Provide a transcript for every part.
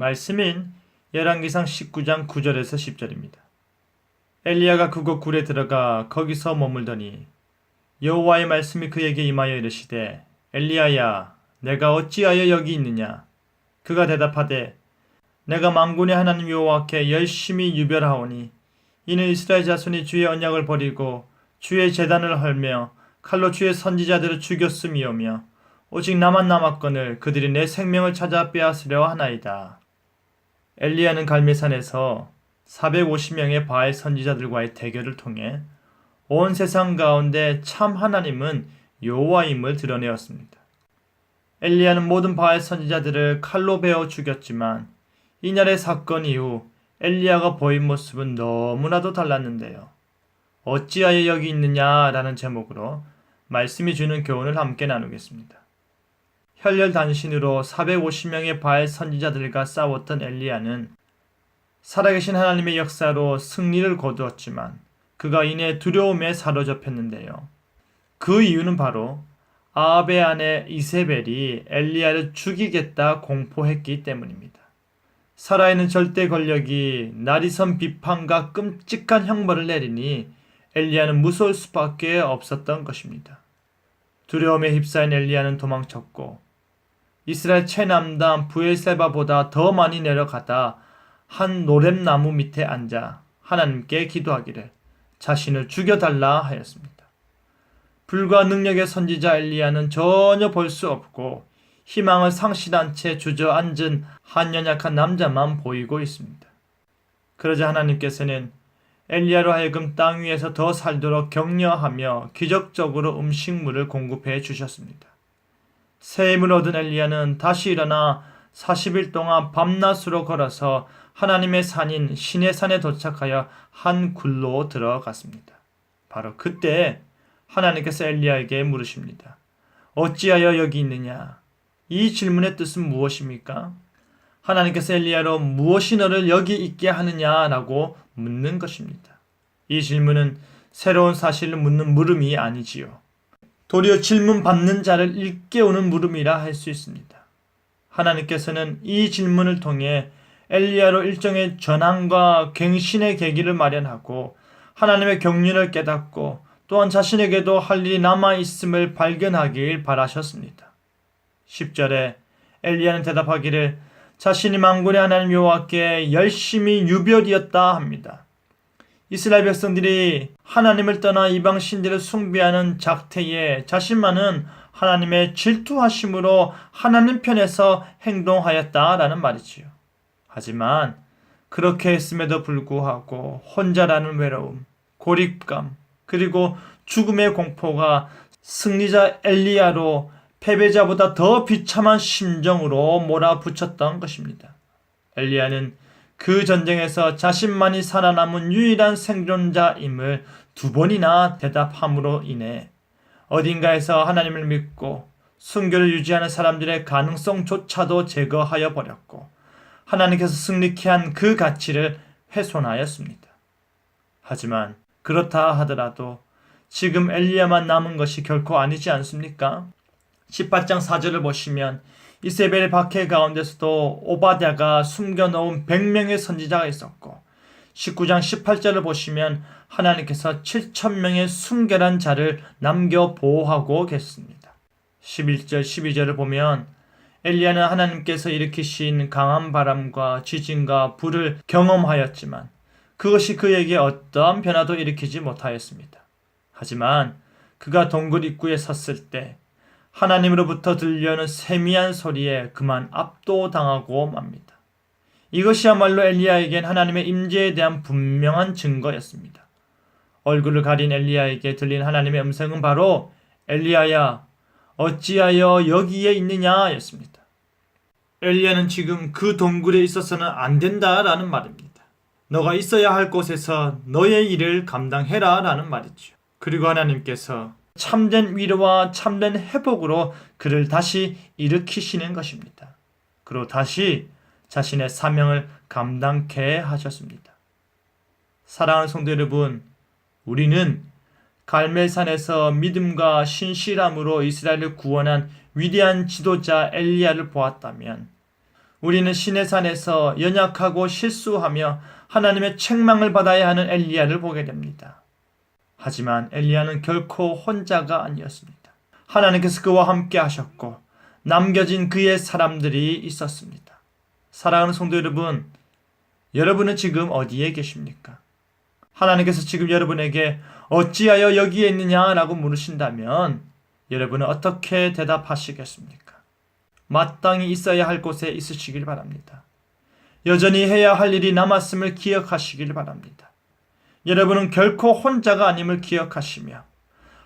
말씀인 열왕기상 19장 9절에서 10절입니다. 엘리야가 그곳 굴에 들어가 거기서 머물더니 여호와의 말씀이 그에게 임하여 이르시되 엘리야야 내가 어찌하여 여기 있느냐 그가 대답하되 내가 만군의 하나님 여호와께 열심히 유별하오니 이는 이스라엘 자손이 주의 언약을 버리고 주의 재단을 헐며 칼로 주의 선지자들을 죽였음이오며 오직 나만 남았거늘 그들이 내 생명을 찾아 빼앗으려 하나이다. 엘리야는 갈매산에서 450명의 바알 선지자들과의 대결을 통해 온 세상 가운데 참 하나님은 여호와임을 드러내었습니다. 엘리야는 모든 바알 선지자들을 칼로 베어 죽였지만 이날의 사건 이후 엘리야가 보인 모습은 너무나도 달랐는데요. 어찌하여 여기 있느냐라는 제목으로 말씀이 주는 교훈을 함께 나누겠습니다. 혈혈단신으로 450명의 바알 선지자들과 싸웠던 엘리야는 살아계신 하나님의 역사로 승리를 거두었지만 그가 이내 두려움에 사로잡혔는데요. 그 이유는 바로 아합의 아내 이세벨이 엘리야를 죽이겠다 공포했기 때문입니다. 살아있는 절대 권력이 나리선 비판과 끔찍한 형벌을 내리니 엘리야는 무서울 수밖에 없었던 것입니다. 두려움에 휩싸인 엘리야는 도망쳤고 이스라엘 최남단 부엘세바보다 더 많이 내려가다 한 노렘나무 밑에 앉아 하나님께 기도하기를 자신을 죽여달라 하였습니다. 불과 능력의 선지자 엘리야는 전혀 볼 수 없고 희망을 상실한 채 주저앉은 한 연약한 남자만 보이고 있습니다. 그러자 하나님께서는 엘리야로 하여금 땅 위에서 더 살도록 격려하며 기적적으로 음식물을 공급해 주셨습니다. 새 힘을 얻은 엘리야는 다시 일어나 40일 동안 밤낮으로 걸어서 하나님의 산인 신의 산에 도착하여 한 굴로 들어갔습니다. 바로 그때 하나님께서 엘리야에게 물으십니다. 어찌하여 여기 있느냐? 이 질문의 뜻은 무엇입니까? 하나님께서 엘리야로 무엇이 너를 여기 있게 하느냐라고 묻는 것입니다. 이 질문은 새로운 사실을 묻는 물음이 아니지요. 도리어 질문 받는 자를 일깨우는 물음이라 할 수 있습니다. 하나님께서는 이 질문을 통해 엘리야로 일종의 전환과 갱신의 계기를 마련하고 하나님의 경륜을 깨닫고 또한 자신에게도 할 일이 남아 있음을 발견하길 바라셨습니다. 10절에 엘리야는 대답하기를 자신이 만군의 하나님 여호와께 열심히 유별이었다 합니다. 이스라엘 백성들이 하나님을 떠나 이방 신들을 숭배하는 작태에 자신만은 하나님의 질투하심으로 하나님 편에서 행동하였다라는 말이지요. 하지만 그렇게 했음에도 불구하고 혼자라는 외로움, 고립감, 그리고 죽음의 공포가 승리자 엘리야로 패배자보다 더 비참한 심정으로 몰아붙였던 것입니다. 엘리야는 그 전쟁에서 자신만이 살아남은 유일한 생존자임을 두 번이나 대답함으로 인해 어딘가에서 하나님을 믿고 순교를 유지하는 사람들의 가능성조차도 제거하여 버렸고 하나님께서 승리케 한 그 가치를 훼손하였습니다. 하지만 그렇다 하더라도 지금 엘리야만 남은 것이 결코 아니지 않습니까? 18장 4절을 보시면 이세벨의 박해 가운데서도 오바댜가 숨겨놓은 100명의 선지자가 있었고 19장 18절을 보시면 하나님께서 7천명의 순결한 자를 남겨 보호하고 계십니다. 11절 12절을 보면 엘리야는 하나님께서 일으키신 강한 바람과 지진과 불을 경험하였지만 그것이 그에게 어떠한 변화도 일으키지 못하였습니다. 하지만 그가 동굴 입구에 섰을 때 하나님으로부터 들려오는 세미한 소리에 그만 압도당하고 맙니다. 이것이야말로 엘리야에겐 하나님의 임재에 대한 분명한 증거였습니다. 얼굴을 가린 엘리야에게 들린 하나님의 음성은 바로 엘리야야 어찌하여 여기에 있느냐였습니다. 엘리야는 지금 그 동굴에 있어서는 안 된다라는 말입니다. 너가 있어야 할 곳에서 너의 일을 감당해라라는 말이죠. 그리고 하나님께서 참된 위로와 참된 회복으로 그를 다시 일으키시는 것입니다. 그리고 다시 자신의 사명을 감당케 하셨습니다. 사랑하는 성도 여러분, 우리는 갈멜산에서 믿음과 신실함으로 이스라엘을 구원한 위대한 지도자 엘리야를 보았다면 우리는 신의 산에서 연약하고 실수하며 하나님의 책망을 받아야 하는 엘리야를 보게 됩니다. 하지만 엘리야는 결코 혼자가 아니었습니다. 하나님께서 그와 함께 하셨고 남겨진 그의 사람들이 있었습니다. 사랑하는 성도 여러분, 여러분은 지금 어디에 계십니까? 하나님께서 지금 여러분에게 어찌하여 여기에 있느냐라고 물으신다면 여러분은 어떻게 대답하시겠습니까? 마땅히 있어야 할 곳에 있으시길 바랍니다. 여전히 해야 할 일이 남았음을 기억하시길 바랍니다. 여러분은 결코 혼자가 아님을 기억하시며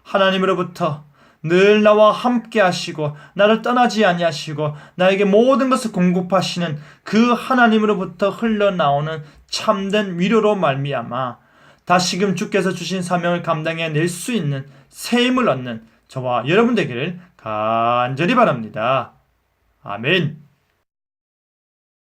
하나님으로부터 늘 나와 함께 하시고 나를 떠나지 아니하시고 나에게 모든 것을 공급하시는 그 하나님으로부터 흘러나오는 참된 위로로 말미암아 다시금 주께서 주신 사명을 감당해 낼 수 있는 새 힘을 얻는 저와 여러분 되기를 간절히 바랍니다. 아멘.